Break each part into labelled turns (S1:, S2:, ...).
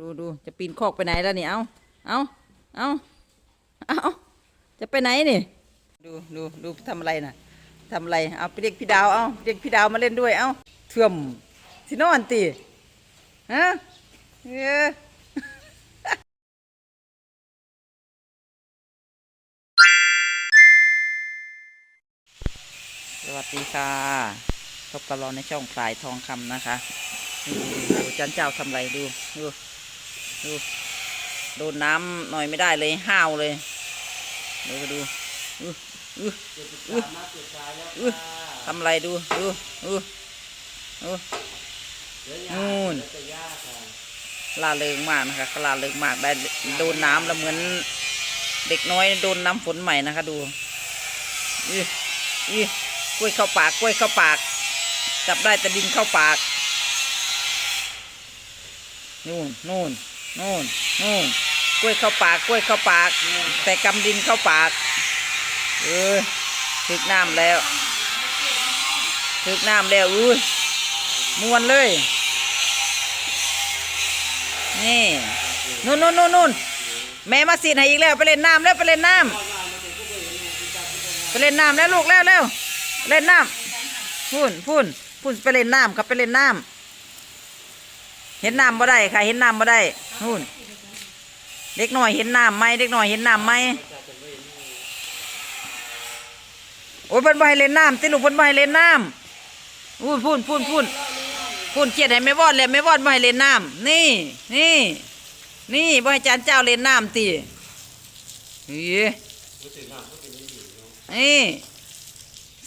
S1: ดูดูจะปีนคอกไปไหนแล้วนี่เอาเอาเอาเอาจะไปไหนนี่ ดูดูดูทำอะไรน่ะทำอะไรเอาไปเรียกพี่ดาวเอาเรียกพี่ดาวมาเล่นด้วยเอาเถื่อมสินอนตีฮะเออสวัสดีค่ะพบกับเราในช่องปลายทองคำนะคะดูจันเจ้าทำอะไรดูดู ดูโดนน้ำหน่อยไม่ได้เลยห้าวเลยเดี๋ยวดูอื้ออื้ออื้ออือทำอะไรดูดูดูดูนู่นลาเริงมากนะคะลาเริงมากได้โดนน้ำแล้วเหมือน เด็กน้อยโดนน้ำฝนใหม่นะคะดูอื้ออื้อกล้วยเข้าปากกล้วยเข้าปาก จับได้แต่ดินเข้าปากนู่นนู่น นู่นนู่นกล้วยเข้าปากกล้วยเข้าปาก แต่กำดินเข้าปาก เออถึกน้ำแล้วถึกน้ำแล้วอุ้ยมวนเลย นี่นู่นนู่นนู่นนู่นแม่มาสีดให้อีกแล้วไปเล่นน้ำแล้วไปเล่นน้ำไปเล่นน้ำแล้วลูกแล้วเร็วเล่นน้ำพุ่นพุ่นพุ่นไปเล่นน้ำครับไปเล่นน้ำ เห็นน้ำบ่ได้ค่ะ เห็นน้ำบ่ได้นู่นเด็กหน่อยเห็นน้ำไหมเด็กหน่อยเห็นน้ำไหมโอ้ยเพิ่นบ่ให้เล่นน้ำติลูกเพิ่นบ่ให้เล่นน้ำอู้พูนพูนพูนพูนเกียดให้แม่วอดแล้วแม่วอดบ่ให้เล่นน้ำนี่นี่นี่บ่ให้จานเจ้าเล่นน้ำตินี่นี่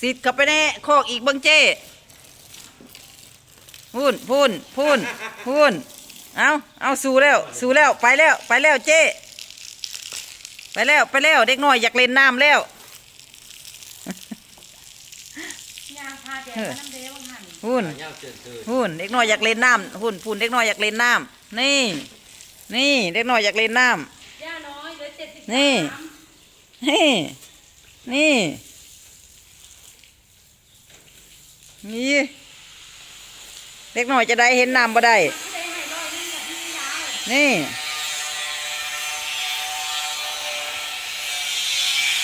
S1: สิทธิ์กลับไปในคอกอีกบังเจ้ พูนพูนพูนพูนเอาเอาสู้แล้ว สู้แล้วไปแล้ว ไปแล้วเจ้ไปแล้วไปแล้ว เด็กน้อยอยากเล่นน้ำแล้ว
S2: ยางพาเด็กมาน้ำเด้วังหัน
S1: พูนพูนเด็กน้อยอยากเล่นน้ำพูนพูนเด็กน้อยอยากเล่นน้ำนี่ นี่เด็กน้อยอยากเล่นน้
S2: ย่าน้อยเหลือเจ็ดสิบ
S1: นี่ำนี่นี่นี่ เด็กน้อยจะได้เห็นน้ำบ่ได้
S2: นี่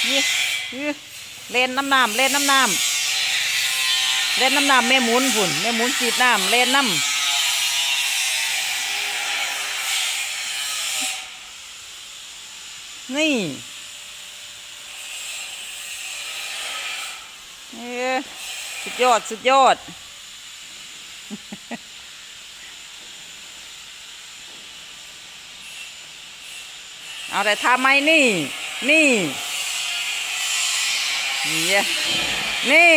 S1: นี่ เล่นน้ำน้ำเล่นน้ำน้ำเล่นน้ำน้ำแม่หมุนพุ่นแม่หมุนจีดน้ำเล่นน้ำนี่เอ้ยสุดยอด สุดยอด เอาแต่ทำไมนี่ นี่นี่นี่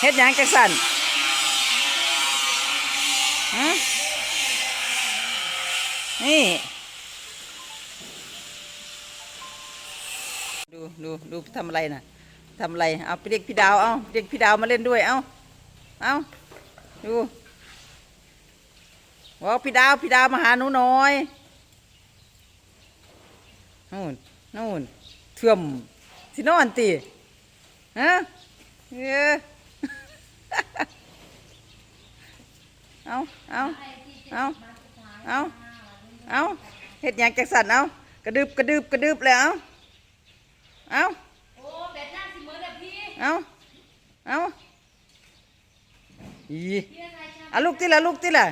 S1: เฮ็ดหยังจังสันฮะนี่ ดูดูดูทำอะไรน่ะทำอะไร เอาไปเรียกพี่ดาว เอาเรียกพี่ดาวมาเล่นด้วย เอาเอาดูบอกพี่ดาว พี่ดาวมาหาหนูหน่อย นู่นนู่นเถื่อมสินอนตีฮะเออเอาเอาเอาเอาเอาเฮ็ดหยังจังสันเอากระดึบกระดึบกระดึบแล้วเอา
S2: โอ้เบ็ดนั่งสิมือแล้วพี่
S1: เอาเอาอี
S2: พี่อะไรชา
S1: เอาลูกที่ละลูกที่ละ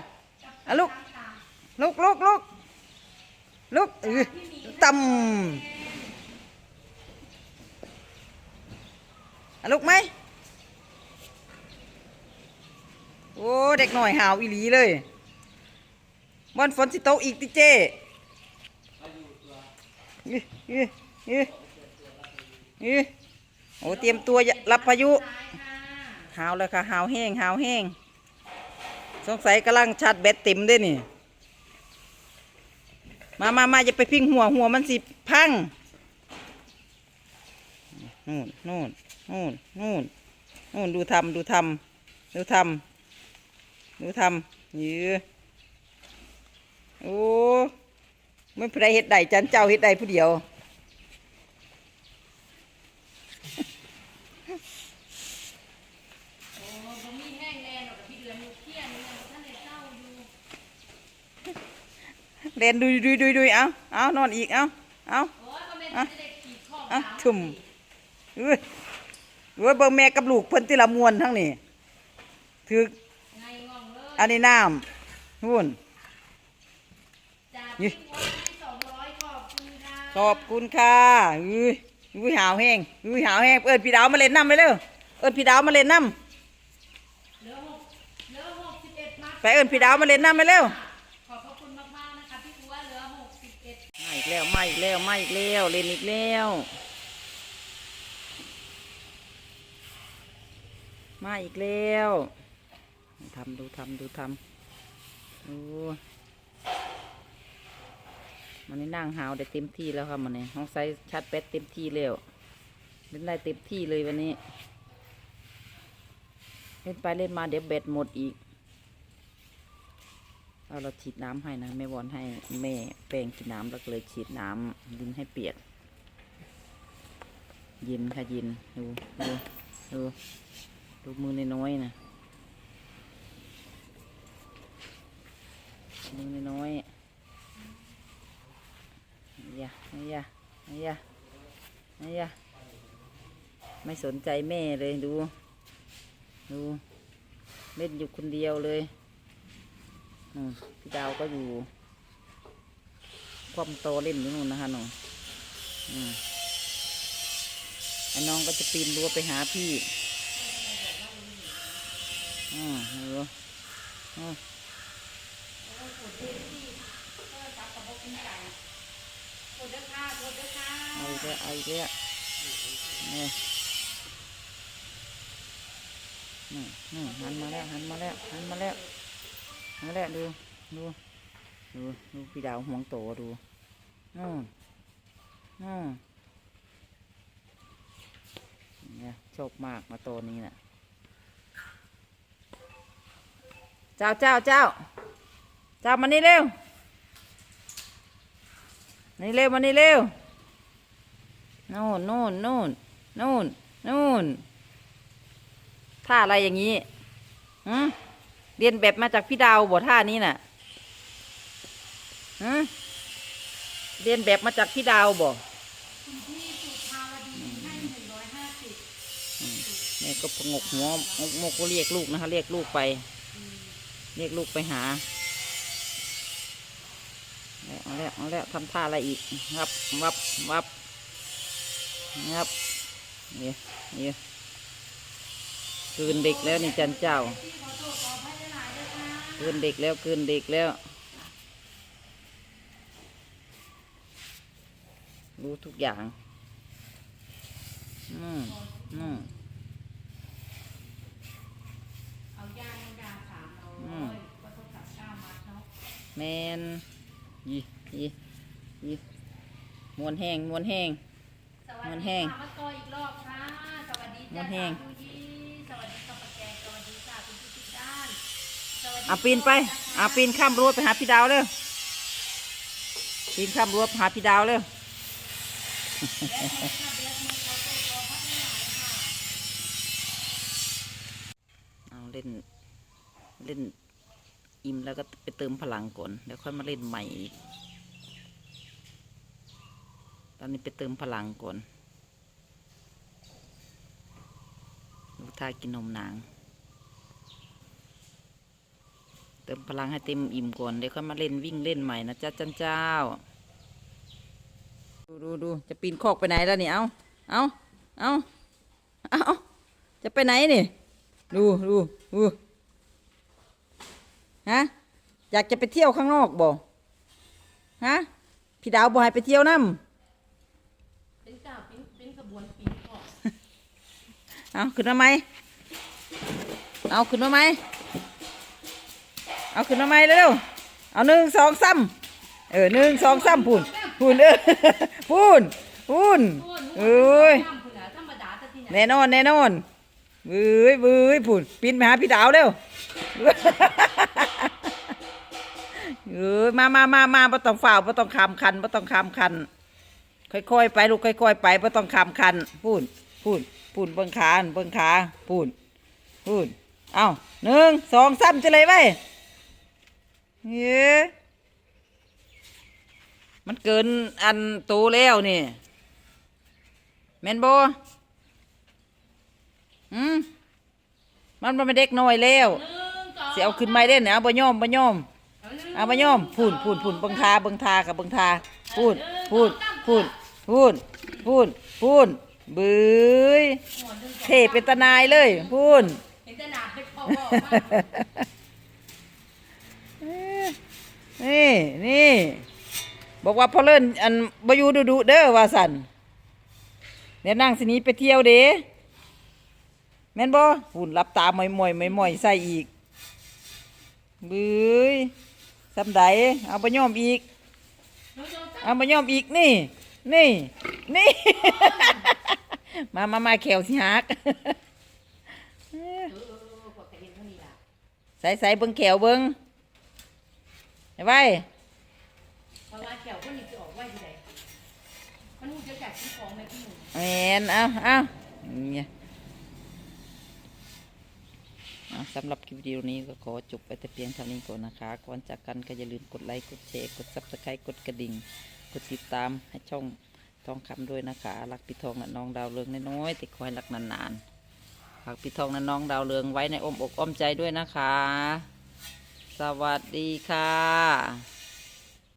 S1: เอาลูกลูกลูกลูก ลูกเออตำเอาลูกไหมโอ้ เด็กหน่อยหาวอีหลีเลยบอนฝนสิตอีกติเจอีอีอีอีโอ้ เตรียมตัวรับพายุหาวเลยค่ะหาวแห้งหาวแห้งสงสัยกำลังชาร์จแบตเต็มด้วยนี่ มามามาอย่าไปพิงหัวหัวมันสิพังนู่นนู่นนู่นนู่นนู่นดูทำดูทำดูทำดูทำยือโอ้ไม่ใครเฮ็ดใดจันเจ้าเฮ็ดใดผู้เดียว
S2: โอ้บ่มีแห้งแรงหรอกกับพี่เดือนอยู่เที่ยงนี่ยังบ่ท่านได้เศร้าอยู่
S1: เล่นดุยดุยดุยดุยเอาเอานอนอีกเอาเอา
S2: โอ้ยก็ไม่
S1: อะ
S2: ได้เด็กขี่ข้อ
S1: อะ
S2: สาม
S1: ทุ่มเอ้ยเอ้ยเบิ่งแม่กับลูกเพิ่นติละมวนทั้งนี้ถือ
S2: ไงงองเลย
S1: อันนี้น้ำหุ่น
S2: จาก
S1: นี่
S2: พี่วัดที่สองร้อยขอบคุณค่ะ
S1: ขอบคุณค่ะอุ้ยอุ้ยหาวแห้งอุ้ยหาวแห้งเอิ้นพี่ดาวมาเล่นน้ำไปเร็วเอิ้นพี่ดาวมาเล่นน้
S2: เหลือหกเหลือหกสิบเอ็ดมัดำ
S1: ไปเอิ้นพี่ดาวมาเล่นน้ำไปเร็ว มาอีกแล้วมาอีกแล้วมาอีกแล้วเล่นอีกแล้วมาอีกแล้วทำดูทำดูทำดูมันนี่นั่งหาวได้เต็มที่แล้วครับมันนี่ห้องไซส์ชัดเป็ดเต็มที่แล้วเล่นได้เต็มที่เลยวันนี้ เล่นไปเล่นมาเดี๋ยวเบ็ดหมดอีก เอาเราฉีดน้ำให้นะแม่วอนให้แม่แป้งกินน้ำแล้วเลยฉีดน้ำดินให้เปียก เย็นค่ะเย็นดูดูดูดูมือน้อยๆนะมือน้อยๆอยะไอ้ยะไอ้ยะไอ้ยะไม่สนใจแม่เลยดู ดูเล่นอยู่คนเดียวเลย พี่ดาวก็อยู่ ความโตเล่นอยู่นู่นนะคะหนูอืมไอ้น้องก็จะปีนรั้วไปหาพี่อืมดูอืม
S2: โทษด้วยค่ะโทษด้วยค่ะ
S1: เอาอีกแล้วเอาอีกแล้วนี่นี่นี่หันมาแล้วหันมาแล้วหันมาแล้ว หันมาแล้วดูดูดูดูพี่ดาวห่วงโตดูอืมอืมเนี่ยโชอบมากมาโตนี้น่ะ เจ้าเจ้าเจ้าเจ้ามานี่เร็วมานี่เร็วมานี่เร็วนู่นนู่นนู่นนู่นนู่นท่าอะไรอย่างนี้หืม เรียนแบบมาจากพี่ดาวบ่ท่านี้น่ะหืมเรียนแบบมาจากพี่ดาวบ่
S2: คุณพี่สุภาวดีให้หนึ่งร้อยห้าสิบ
S1: แม่ก็ประงกหัวงกงกก็เรียกลูกนะคะ เรียกลูกไป เรียกลูกไปหาเอาแล้วเอาแล้วทำท่าอะไรอีกวับวับวับวับเนี่ยเนี่ยเกินเด็กแล้วนี่จันเจ้า เกินเด็กแล้วเกินเด็กแล้ว รู้ทุกอย่างอืมอืม
S2: เอาย่างยาสามร้
S1: อื
S2: อ
S1: ม
S2: ยก็ต้องกับเก้ามัดเนาะ
S1: แมนยี่ยี่ยี่มวนแห้งมวนแห้ง
S2: สวัส
S1: มัน
S2: ดี
S1: แห้ง
S2: ค่ะมาต่ออีกรอบค่ะสวัสดี
S1: มั
S2: จ้าน
S1: แห้ง
S2: คุณยี่สวัสดีค่ะปะแกงสวัสดีค่ะคุณพี่ทุกด้านสวัสดี
S1: อะปีนไปอะปีนข้ามรั้วไปหาพี่ดาวเร็วปีนข้ามรั้วไปหาพี่ดาวเร็วเอาเล่นเล่นอิ่มแล้วก็ไปเติมพลังก่อนเดี๋ยวค่อยมาเล่นใหม่อีกตอนนี้ไปเติมพลังก่อนดูท่ากินนมนาง เติมพลังให้เต็มอิ่มก่อนเดี๋ยวค่อยมาเล่นวิ่งเล่นใหม่นะจ๊ะจันเจ้า ดูดูดูจะปีนคอกไปไหนแล้วนี่เอาเอาเอาเอาจะไปไหนนี่ดูดูดูฮะอยากจะไปเที่ยวข้างนอกบ่ฮะพี่ดาวบ่ให้ไปเที่ยวน้
S2: เป็นเจ้าเป็นเป็นขบวนปีนก่อนำ
S1: เอาขึ้นมาไหมเอาขึ้นมาไหม เอาขึ้นมาไหมเร็วๆเอาหนึ่งสองสามเออหนึ่งสองสามพูนพูนเออพูนพูนเอ้ย
S2: ธรรมดาธรรมดาแต่ที่ไหน
S1: แน่นอนแน่นอนเว้ยเว้ยพูนปีนไปหาพี่ดาวเร็วเอ้ยมามามามาบ่ต้องฝ่าวบ่ต้องคำคันบ่ต้องคำคัน ค่อยๆไปลูกค่อยๆไปบ่ต้องคำคันพูนพูนพูนเบิ่งขาเบิ่งขาพูนพูนเอ้าหนึ่งสองสามจะเลยไว้ เฮ้ยมันเกินอันโตแล้วนี่แม่นบ่อืมมันมันเป็นเด็กน้อยแล้ว
S2: สิ
S1: เอาขึ้นไม่ได้เนี่ยเอาบ่ย่อมบ่ย่อม
S2: เอาหนึ่ง
S1: เอาบ่ยอมพูนพูนพูนบิ่งทาบิ่งทากับบิ่งทาพูนพูนพูนพูนพูนพูนบื้ย
S2: หัวหนึ่งสอ
S1: เทเป็นตนายเลยพูน
S2: เห็นตนาให้พ่อ
S1: นี่นี่บอกว่าพอเลิ่นอันบอยูดูดูเด้อว่าสันเดี๋ยวนั่งสินี้ไปเที่ยวเด้แม่นบ่หุ่นรับตาหมอยหมอยหมอยหมอยใส่อีกบื้ยสำใดเอาไปย่อมอีก เอาไปย่อมอีกนี่ นี่ นี่ มามามาแขวสิฮัก
S2: เออเออเออกดแต่เห็นเท่านี้ล่ะ
S1: ใส่ใส่เบิ่งแขวเบิ่ง ไอ้ไว้
S2: เพราะว่าแก้วคนนี้จะออกไว้ที่ใดมันหูจะแจกซื้อของไหมพี่หนุ่ม
S1: แมนเอาเอาเนี่ยเอาสำหรับคลิปวิดีโอนี้ก็ขอจบไปแต่เพียงเท่านี้ก่อนนะคะ ก่อนจากกันก็อย่าลืมกดไลค์ กดแชร์ กดซับสไครต์กดกระดิ่ง กดติดตามให้ช่องทองคำด้วยนะคะ รักพี่ทองและน้องดาวเรืองน้อยๆแต่คอยรักนานๆฝากพี่ทองและน้องดาวเรืองไว้ในอ้อมอกอ้อมใจด้วยนะคะ สวัสดีค่ะ